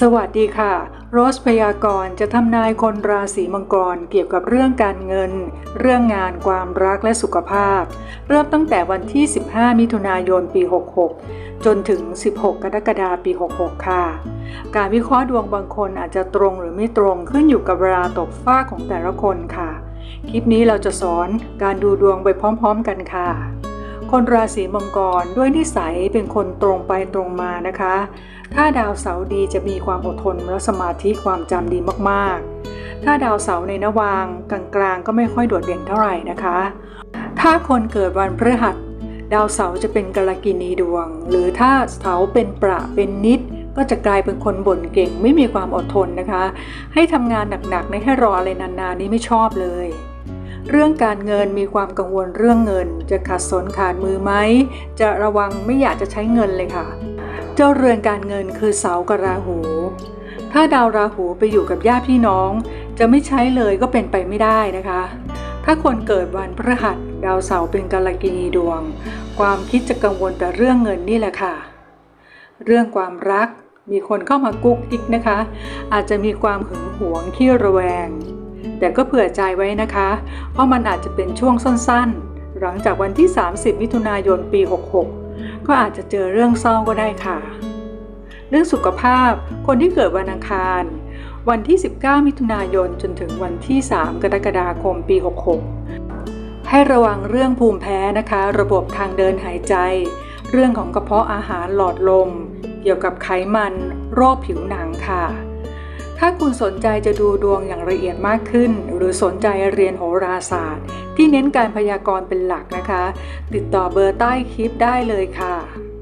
สวัสดีค่ะ โรสพยากรณ์จะทำนายคนราศีมังกรเกี่ยวกับเรื่องการเงิน เรื่องงานความรักและสุขภาพ เริ่มตั้งแต่วันที่ 15 มิถุนายนปี 66 จนถึง 16 กรกฎาคมปี 66 ค่ะ การวิเคราะห์ดวงบางคนอาจจะตรงหรือไม่ตรงขึ้นอยู่กับเวลาตกฟ้าของแต่ละคนค่ะ คลิปนี้เราจะสอนการดูดวงไปพร้อม ๆ กันค่ะ คนราศีมังกรด้วยนิสัยเป็นคนตรงไปตรงมานะคะ ถ้าดาวเสาร์ดีจะมีความอดทนและสมาธิความจำดีมากๆ ถ้าดาวเสาร์ในนวางกลางๆ ก็ไม่ค่อยโดดเด่นเท่าไหร่นะคะ ถ้าคนเกิดวันพฤหัส ดาวเสาร์จะเป็นกาลกินีดวง หรือถ้าเสาร์เป็นประเป็นนิดก็จะกลายเป็นคนบ่นเก่งไม่มีความอดทนนะคะ ให้ทำงานหนักๆในให้รออะไรนานๆนี่ไม่ชอบเลย เรื่องการเงินมีความกังวลเรื่องเงิน จะขาดสนขาดมือไหม จะระวังไม่อยากจะใช้เงินเลยค่ะ เจ้าเรือนการเงินคือเสากับราหู ถ้าดาวราหูไปอยู่กับญาติพี่น้อง จะไม่ใช้เลยก็เป็นไปไม่ได้นะคะ ถ้าคนเกิดวันพฤหัสดาวเสาเป็นกาลกินีดวง ความคิดจะกังวลแต่เรื่องเงินนี่แหละค่ะ เรื่องความรักมีคนเข้ามากุ๊กกิ๊กนะคะ อาจจะมีความหึงหวงขี้ระแวง แต่ก็เผื่อใจไว้นะคะ เพราะมันอาจจะเป็นช่วงสั้นๆ หลังจากวันที่ 30 มิถุนายนปี 66 ก็อาจจะเจอเรื่องเศร้าก็ได้ค่ะ เรื่องสุขภาพคนที่เกิดวันอังคาร วันที่ 19 มิถุนายนจนถึงวันที่ 3 กรกฎาคมปี 66 ให้ระวังเรื่องภูมิแพ้นะคะ ระบบทางเดินหายใจ เรื่องของกระเพาะอาหารหลอดลม เกี่ยวกับไขมัน โรคผิวหนังค่ะ ถ้าคุณสนใจจะดูดวงอย่างละเอียดมากขึ้น หรือสนใจเรียนโหราศาสตร์ ที่เน้นการพยากรณ์เป็นหลักนะคะ ติดต่อเบอร์ใต้คลิปได้เลยค่ะ